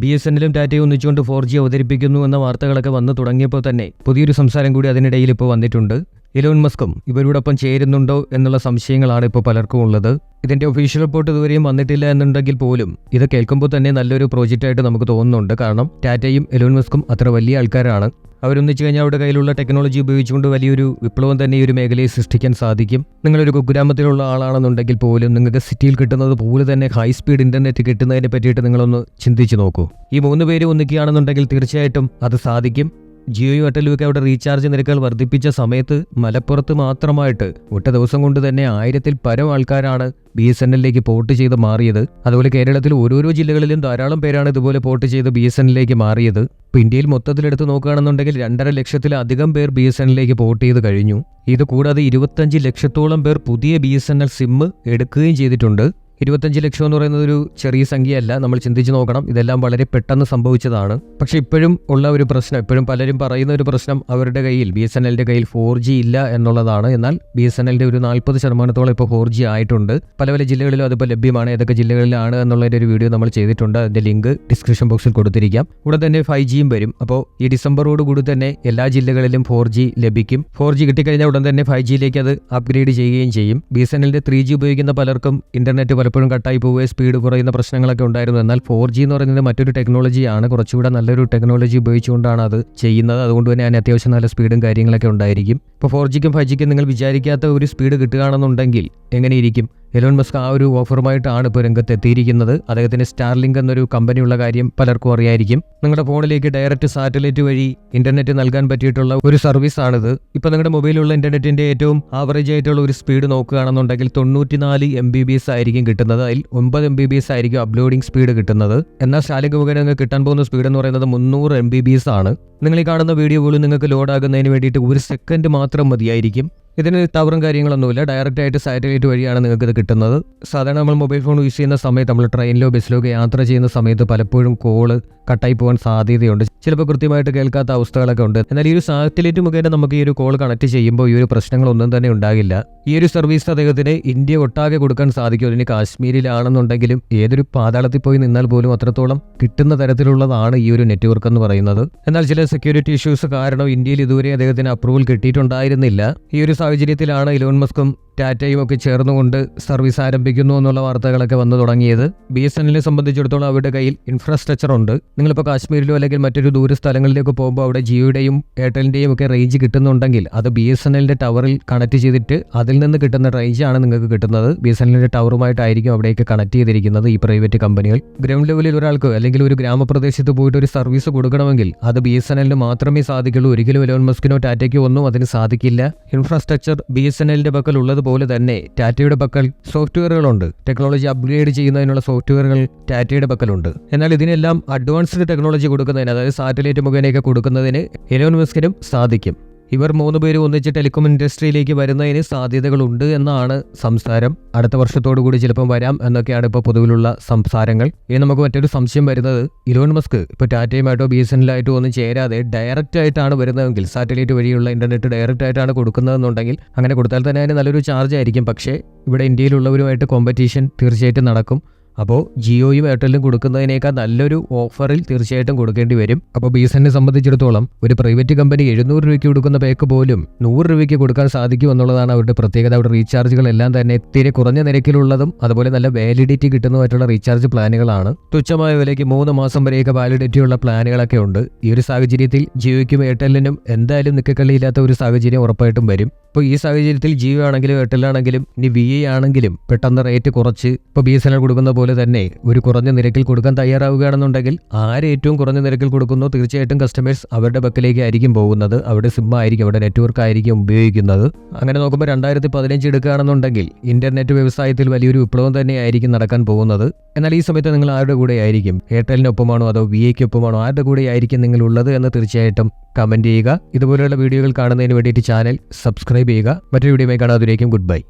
B S എന്നിലും ടാറ്റയും ഒന്നിച്ചുകൊണ്ട് four G അവതരിപ്പിക്കുന്നു എന്ന വാർത്തകളൊക്കെ വന്നു തുടങ്ങിയപ്പോൾ തന്നെ പുതിയൊരു സംസാരം കൂടി അതിനിടയിൽ ഇപ്പോൾ വന്നിട്ടുണ്ട്. ഇലോൺ മസ്കും ഇവരോടൊപ്പം ചേരുന്നുണ്ടോ എന്നുള്ള സംശയങ്ങളാണ് ഇപ്പോൾ പലർക്കും ഉള്ളത്. ഇതിന്റെ ഒഫീഷ്യൽ റിപ്പോർട്ട് ഇതുവരെയും വന്നിട്ടില്ല എന്നുണ്ടെങ്കിൽ പോലും ഇത് കേൾക്കുമ്പോൾ തന്നെ നല്ലൊരു പ്രോജക്റ്റായിട്ട് നമുക്ക് തോന്നുന്നുണ്ട്. കാരണം ടാറ്റയും എലോൺ മസ്കും അത്ര വലിയ ആൾക്കാരാണ്. അവരൊന്നിച്ചു കഴിഞ്ഞാൽ അവരുടെ കയ്യിലുള്ള ടെക്നോളജി ഉപയോഗിച്ചുകൊണ്ട് വലിയൊരു വിപ്ലവം തന്നെ ഈ ഒരു മേഖലയെ സൃഷ്ടിക്കാൻ സാധിക്കും. നിങ്ങളൊരു കുഗ്രാമത്തിലുള്ള ആളാണെന്നുണ്ടെങ്കിൽ പോലും നിങ്ങൾക്ക് സിറ്റിയിൽ കിട്ടുന്നത് പോലെ തന്നെ ഹൈ സ്പീഡ് ഇന്റർനെറ്റ് കിട്ടുന്നതിനെ പറ്റിയിട്ട് നിങ്ങളൊന്ന് ചിന്തിച്ചു നോക്കൂ. ഈ മൂന്ന് പേര് ഒന്നിക്കുകയാണെന്നുണ്ടെങ്കിൽ തീർച്ചയായിട്ടും അത് സാധിക്കും. ജിയോയും എയർടെലും ഒക്കെ അവിടെ റീചാർജ് നിരക്കുകൾ വർദ്ധിപ്പിച്ച സമയത്ത് മലപ്പുറത്ത് മാത്രമായിട്ട് ഒറ്റ ദിവസം കൊണ്ട് തന്നെ ആയിരത്തിൽ പരം ആൾക്കാരാണ് ബി എസ് എൻ എല്ലിലേക്ക് പോർട്ട് ചെയ്ത് മാറിയത്. അതുപോലെ കേരളത്തിൽ ഓരോരോ ജില്ലകളിലും ധാരാളം പേരാണ് ഇതുപോലെ പോർട്ട് ചെയ്ത് ബി എസ് എന്നിലേക്ക് മാറിയത്. ഇപ്പോൾ ഇന്ത്യയിൽ മൊത്തത്തിലെടുത്ത് നോക്കുകയാണെന്നുണ്ടെങ്കിൽ രണ്ടര ലക്ഷത്തിലധികം പേർ ബി എസ് എന്നിലേക്ക് പോർട്ട് ചെയ്ത് കഴിഞ്ഞു. ഇത് കൂടാതെ ഇരുപത്തഞ്ച് ലക്ഷത്തോളം പേർ പുതിയ B S N L SIM എടുക്കുകയും ചെയ്തിട്ടുണ്ട്. ഇരുപത്തഞ്ച് ലക്ഷം എന്ന് പറയുന്നത് ഒരു ചെറിയ സംഖ്യയല്ല. നമ്മൾ ചിന്തിച്ച് നോക്കണം. ഇതെല്ലാം വളരെ പെട്ടെന്ന് സംഭവിച്ചതാണ്. പക്ഷേ ഇപ്പോഴും ഉള്ള ഒരു പ്രശ്നം ഇപ്പോഴും പലരും പറയുന്ന ഒരു പ്രശ്നം അവരുടെ കയ്യിൽ ബി എസ് എൻ കയ്യിൽ ഫോർ ജി ഇല്ല എന്നുള്ളതാണ്. എന്നാൽ ബി എസ് എൻ ഒരു നാൽപ്പത് ശതമാനത്തോളം ഇപ്പോൾ ഫോർ ജി ആയിട്ടുണ്ട്. പല പല ജില്ലകളിലും അതിപ്പോൾ ലഭ്യമാണ്. ഏതൊക്കെ ജില്ലകളിലാണ് എന്നുള്ളതിന്റെ ഒരു വീഡിയോ നമ്മൾ ചെയ്തിട്ടുണ്ട്. അതിന്റെ ലിങ്ക് ഡിസ്ക്രിപ്ഷൻ ബോക്സിൽ കൊടുത്തിരിക്കാം. ഇവിടെ തന്നെ ഫൈവ് ജിയും വരും. അപ്പോൾ ഈ ഡിസംബറോടുകൂടി തന്നെ എല്ലാ ജില്ലകളിലും ഫോർ ജി ലഭിക്കും. ഫോർ ജി കിട്ടിക്കഴിഞ്ഞാൽ ഉടൻ തന്നെ ഫൈവ് ജിയിലേക്ക് അത് അപ്ഗ്രേഡ് ചെയ്യുകയും ചെയ്യും. ബി എസ് എൻ എല്ലിന്റെ ത്രീ ജി ഉപയോഗിക്കുന്ന പലർക്കും ഇന്റർനെറ്റ് കട്ടായി പോവുകയും സ്പീഡ് കുറയുന്ന പ്രശ്നങ്ങളൊക്കെ ഉണ്ടായിരുന്നു. എന്നാൽ ഫോർ ജി എന്ന് പറയുന്നത് മറ്റൊരു ടെക്നോളജിയാണ് കുറച്ചുകൂടെ നല്ലൊരു ടെക്നോളജി ഉപയോഗിച്ചുകൊണ്ടാണ് അത് ചെയ്യുന്നത്. അതുകൊണ്ട് തന്നെ അതിന് അത്യാവശ്യം നല്ല സ്പീഡും കാര്യങ്ങളൊക്കെ ഉണ്ടായിരിക്കും. ഇപ്പോൾ ഫോർ ജിക്കും ഫൈവ് ജിക്കും നിങ്ങൾ വിചാരിക്കാത്ത ഒരു സ്പീഡ് കിട്ടുകയാണെന്നുണ്ടെങ്കിൽ എങ്ങനെയിരിക്കും എലോൺ മസ്ക് ആ ഒരു ഓഫറുമായിട്ടാണ് ഇപ്പോൾ രംഗത്ത് എത്തിയിരിക്കുന്നത് അദ്ദേഹത്തിന് സ്റ്റാർലിങ്ക് എന്നൊരു കമ്പനിയുള്ള കാര്യം പലർക്കും അറിയായിരിക്കും. നിങ്ങളുടെ ഫോണിലേക്ക് ഡയറക്റ്റ് സാറ്റലൈറ്റ് വഴി ഇന്റർനെറ്റ് നൽകാൻ പറ്റിയിട്ടുള്ള ഒരു സർവീസ് ആണിത് ഇപ്പോൾ നിങ്ങളുടെ മൊബൈലുള്ള ഇന്റർനെറ്റിന്റെ ഏറ്റവും ആവറേജ് ആയിട്ടുള്ള ഒരു സ്പീഡ് നോക്കുകയാണെന്നുണ്ടെങ്കിൽ തൊണ്ണൂറ്റിനാല് എം ബി ബി എസ് ആയിരിക്കും കിട്ടുന്നത്. അതിൽ ഒമ്പത് എം ബി ബി എസ് ആയിരിക്കും അപ്ലോഡിംഗ് സ്പീഡ് കിട്ടുന്നത്. എന്നാൽ സ്റ്റാലിങ്ക് മുഖേന നിങ്ങൾക്ക് കിട്ടാൻ പോകുന്ന സ്പീഡ് എന്ന് പറയുന്നത് മുന്നൂറ് എം ബി ബി എസ് ആണ്. നിങ്ങൾ ഈ കാണുന്ന വീഡിയോ പോലും നിങ്ങൾക്ക് ലോഡ് ആകുന്നതിന് വേണ്ടിയിട്ട് ഒരു സെക്കൻഡ് മാത്രം മതിയായിരിക്കും. ഇതിന് ടവറും കാര്യങ്ങളൊന്നുമില്ല. ഡയറക്റ്റ് ആയിട്ട് സാറ്റലൈറ്റ് വഴിയാണ് നിങ്ങൾക്ക് ഇത് കിട്ടുന്നത്. സാധാരണ നമ്മൾ മൊബൈൽ ഫോൺ യൂസ് ചെയ്യുന്ന സമയത്ത് നമ്മൾ ട്രെയിനിലോ ബസ്സിലോ ഒക്കെ യാത്ര ചെയ്യുന്ന സമയത്ത് പലപ്പോഴും കോൾ കട്ടായി പോകാൻ സാധ്യതയുണ്ട്. ചിലപ്പോൾ കൃത്യമായിട്ട് കേൾക്കാത്ത അവസ്ഥകളൊക്കെ ഉണ്ട്. എന്നാൽ ഈ ഒരു സാറ്റലൈറ്റ് മുഖേന നമുക്ക് ഈ ഒരു കോൾ കണക്ട് ചെയ്യുമ്പോൾ ഈ ഒരു പ്രശ്നങ്ങളൊന്നും തന്നെ ഉണ്ടാകില്ല. ഈ ഒരു സർവീസ് അദ്ദേഹത്തിന് ഇന്ത്യ ഒട്ടാകെ കൊടുക്കാൻ സാധിക്കും. അതിന് കാശ്മീരിലാണെന്നുണ്ടെങ്കിലും ഏതൊരു പാതാളത്തിൽ പോയി നിന്നാൽ പോലും അത്രത്തോളം കിട്ടുന്ന തരത്തിലുള്ളതാണ് ഈ ഒരു നെറ്റ്വർക്ക് എന്ന് പറയുന്നത്. എന്നാൽ ചില സെക്യൂരിറ്റി ഇഷ്യൂസ് കാരണം ഇന്ത്യയിൽ ഇതുവരെ അദ്ദേഹത്തിന് അപ്രൂവൽ കിട്ടിയിട്ടുണ്ടായിരുന്നില്ല. ഈ ഒരു സാഹചര്യത്തിലാണ് ഇലോൺ മസ്കും ടാറ്റയും ഒക്കെ ചേർന്നുകൊണ്ട് സർവീസ് ആരംഭിക്കുന്നു എന്നുള്ള വാർത്തകളൊക്കെ വന്നു തുടങ്ങിയത്. ബി എസ് എല്ലിനെ സംബന്ധിച്ചിടത്തോളം അവരുടെ കയ്യിൽ ഇൻഫ്രാസ്ട്രക്ചർ ഉണ്ട്. നിങ്ങളിപ്പോൾ കാശ്മീരിലോ അല്ലെങ്കിൽ മറ്റൊരു ദൂര സ്ഥലങ്ങളിലേക്ക് പോകുമ്പോൾ അവിടെ ജിയോയുടെയും എയർടെലിന്റെയും ഒക്കെ റേഞ്ച് കിട്ടുന്നുണ്ടെങ്കിൽ അത് ബി എസ് എൻ എല്ലിന്റെ ടവറിൽ കണക്ട് ചെയ്തിട്ട് അതിൽ നിന്ന് കിട്ടുന്ന റേഞ്ചാണ് നിങ്ങൾക്ക് കിട്ടുന്നത്. ബി എസ് എൻ എല്ലിന്റെ ടവറുമായിട്ടായിരിക്കും അവിടേക്ക് കണക്ട് ചെയ്തിരിക്കുന്നത് ഈ പ്രൈവറ്റ് കമ്പനികൾ ഗ്രൗണ്ട് ലെവലിൽ ഒരാൾക്ക് അല്ലെങ്കിൽ ഒരു ഗ്രാമപ്രദേശത്ത് പോയിട്ട് ഒരു സർവീസ് കൊടുക്കണമെങ്കിൽ അത് ബി എസ് എൻ എല്ലിന് മാത്രമേ സാധിക്കുള്ളൂ. ഒരിക്കലും എലോൺ മസ്കിനോ ടാറ്റയ്ക്കോ ഒന്നും അതിന് സാധിക്കില്ല. ഇൻഫ്രാസ്ട്രക്ചർ ബി എസ് എൻ എല്ലിന്റെ പക്കൽ ഉള്ളതുപോലെ തന്നെ ടാറ്റയുടെ പക്കൽ സോഫ്റ്റ്വെയറുകളുണ്ട് ടെക്നോളജി അപ്ഗ്രേഡ് ചെയ്യുന്നതിനുള്ള സോഫ്റ്റ്വെയറുകൾ ടാറ്റയുടെ പക്കലുണ്ട്. എന്നാൽ ഇതിനെല്ലാം അഡ്വാൻസ്ഡ് ടെക്നോളജി കൊടുക്കുന്നതിന് അതായത് സാറ്റലൈറ്റ് മുഖേനയൊക്കെ കൊടുക്കുന്നതിന് എലോൺ മസ്കിനും സാധിക്കും. ഇവർ മൂന്ന് പേരും ഒന്നിച്ച് ടെലികോം ഇൻഡസ്ട്രിയിലേക്ക് വരുന്നതിന് സാധ്യതകളുണ്ട് എന്നാണ് സംസാരം. അടുത്ത വർഷത്തോടു കൂടി ചിലപ്പം വരാം എന്നൊക്കെയാണ് ഇപ്പോൾ പൊതുവിലുള്ള സംസാരങ്ങൾ. ഇനി നമുക്ക് മറ്റൊരു സംശയം വരുന്നത്. ഇലോൺ മസ്ക് ഇപ്പോൾ ടാറ്റയുമായിട്ടോ ബി എസ് എന്നിലായിട്ടോ ഒന്നും ചേരാതെ ഡയറക്റ്റ് ആയിട്ടാണ് വരുന്നതെങ്കിൽ സാറ്റലൈറ്റ് വഴിയുള്ള ഇന്റർനെറ്റ് ഡയറക്റ്റ് ആയിട്ടാണ് കൊടുക്കുന്നതെന്നുണ്ടെങ്കിൽ അങ്ങനെ കൊടുത്താൽ തന്നെ അതിന് നല്ലൊരു ചാർജ് ആയിരിക്കും. പക്ഷേ ഇവിടെ ഇന്ത്യയിലുള്ളവരുമായിട്ട് കോമ്പറ്റീഷൻ തീർച്ചയായിട്ടും നടക്കും. അപ്പോൾ ജിയോയും എയർടെല്ലും കൊടുക്കുന്നതിനേക്കാൾ നല്ലൊരു ഓഫറിൽ തീർച്ചയായിട്ടും കൊടുക്കേണ്ടി വരും. അപ്പോൾ ബി എസ് എന്നെ സംബന്ധിച്ചിടത്തോളം ഒരു പ്രൈവറ്റ് കമ്പനി എഴുന്നൂറ് രൂപയ്ക്ക് കൊടുക്കുന്ന പേക്ക് പോലും നൂറ് രൂപയ്ക്ക് കൊടുക്കാൻ സാധിക്കും എന്നുള്ളതാണ് അവരുടെ പ്രത്യേകത. അവിടെ റീചാർജുകളെല്ലാം തന്നെ തീരെ കുറഞ്ഞ നിരക്കിലുള്ളതും അതുപോലെ നല്ല വാലിഡിറ്റി കിട്ടുന്നതുമായിട്ടുള്ള റീചാർജ് പ്ലാനുകളാണ്. തുച്ഛമായ വിലയ്ക്ക് മൂന്ന് മാസം വരെയൊക്കെ വാലിഡിറ്റി ഉള്ള പ്ലാനുകളൊക്കെ ഉണ്ട്. ഈ ഒരു സാഹചര്യത്തിൽ ജിയോയ്ക്കും എയർടെല്ലിനും എന്തായാലും നിക്കക്കള്ളിയില്ലാത്ത ഒരു സാഹചര്യം ഉറപ്പായിട്ടും വരും. ഇപ്പോൾ ഈ സാഹചര്യത്തിൽ ജിയോ ആണെങ്കിലും എയർടെൽ ആണെങ്കിലും ഇനി വി ഐ ആണെങ്കിലും പെട്ടെന്ന് റേറ്റ് കുറച്ച് ഇപ്പോൾ ബി എസ് എൻ എൽ കൊടുക്കുന്ന പോലെ തന്നെ ഒരു കുറഞ്ഞ നിരക്കിൽ കൊടുക്കാൻ തയ്യാറാവുകയാണെന്നുണ്ടെങ്കിൽ ആര് ഏറ്റവും കുറഞ്ഞ നിരക്കിൽ കൊടുക്കുന്നോ? തീർച്ചയായിട്ടും കസ്റ്റമേഴ്സ് അവരുടെ ബക്കിലേക്ക് ആയിരിക്കും പോകുന്നത്. അവിടെ സിം ആയിരിക്കും അവിടെ നെറ്റ്വർക്ക് ആയിരിക്കും ഉപയോഗിക്കുന്നത്. അങ്ങനെ നോക്കുമ്പോൾ രണ്ടായിരത്തി പതിനഞ്ച് എടുക്കുകയാണെന്നുണ്ടെങ്കിൽ ഇന്റർനെറ്റ് വ്യവസായത്തിൽ വലിയൊരു വിപ്ലവം തന്നെ ആയിരിക്കും നടക്കാൻ പോകുന്നത്. എന്നാൽ ഈ സമയത്ത് നിങ്ങൾ ആരുടെ കൂടെ ആയിരിക്കും? എയർടെലിനൊപ്പമാണോ അതോ വി എക്കൊപ്പമാണോ ആരുടെ കൂടെ ആയിരിക്കും നിങ്ങൾ ഉള്ളത് എന്ന് തീർച്ചയായിട്ടും കമന്റ് ചെയ്യുക. ഇതുപോലെയുള്ള വീഡിയോകൾ കാണുന്നതിന് വേണ്ടിയിട്ട് ചാനൽ സബ്സ്ക്രൈബ് ചെയ്യുക. മറ്റൊരു വീഡിയോ കാണാതിരിക്കും ഗുഡ് ബൈ